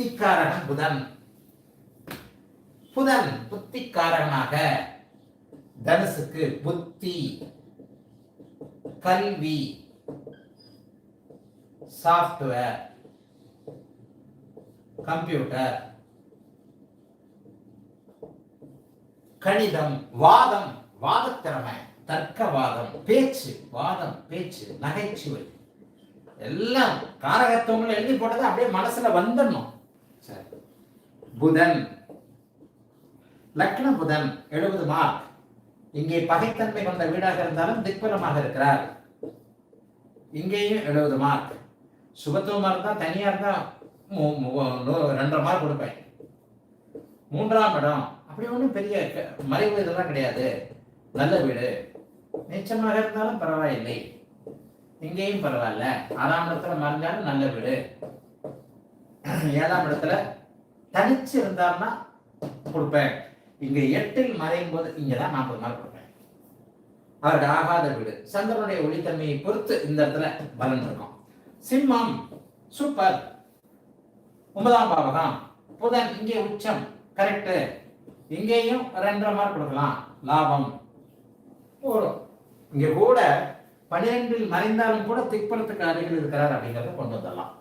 புத்திக்காரன் புதன் புதன் புத்திக்காரனாக தனுசுக்கு புத்தி கல்வி சாஃப்ட்வேர் கம்ப்யூட்டர் கணிதம் வாதம் வாதத்திறமை தர்க்கவாதம் பேச்சு வாதம் பேச்சு நகைச்சுவை. எல்லாம் காரகத்துவங்கள் எழுதி போட்டதை அப்படியே மனசுல வந்துடணும். புதன். லக்ன புதன் எழுபது மார்க் இங்கே பகைத்தன்மை கொண்ட வீடாக இருந்தாலும் திக்பலமாக இருக்கிறார். இங்கேயும் எழுபது மார்க் சுபத்துவமா இருந்தா தனியா இருந்தா ரெண்டரை மார்க் கொடுப்பேன். மூன்றாம் இடம். அப்படி ஒன்றும் பெரிய மறைவு இதெல்லாம் கிடையாது. நல்ல வீடு. நிச்சயமாக இருந்தாலும் பரவாயில்லை. இங்கேயும் பரவாயில்ல. ஆறாம் இடத்துல மறைஞ்சாலும் நல்ல வீடு. ஏழாம் இடத்துல தனிச்சு இருந்தாருன்னா கொடுப்பேன். இங்க எட்டில் மறையும் போது இங்கதான் நாற்பது நாள் கொடுப்பேன். அவருக்கு ஆகாத வீடு. சந்திரனுடைய ஒளித்தன்மையை பொறுத்து இந்த இடத்துல பலன் இருக்கும். சிம்மம் சூப்பர் ஒன்பதாம் பாவகம். புதன் இங்கே உச்சம். கரெக்டு இங்கேயும் ரெண்டரை மார்க் கொடுக்கலாம். லாபம். போடும் இங்க கூட பனிரெண்டில் மறைந்தாலும் கூட திக்பலத்துக்கு அருகில் இருக்கிறார் அப்படிங்கறத கொண்டு வந்துடலாம்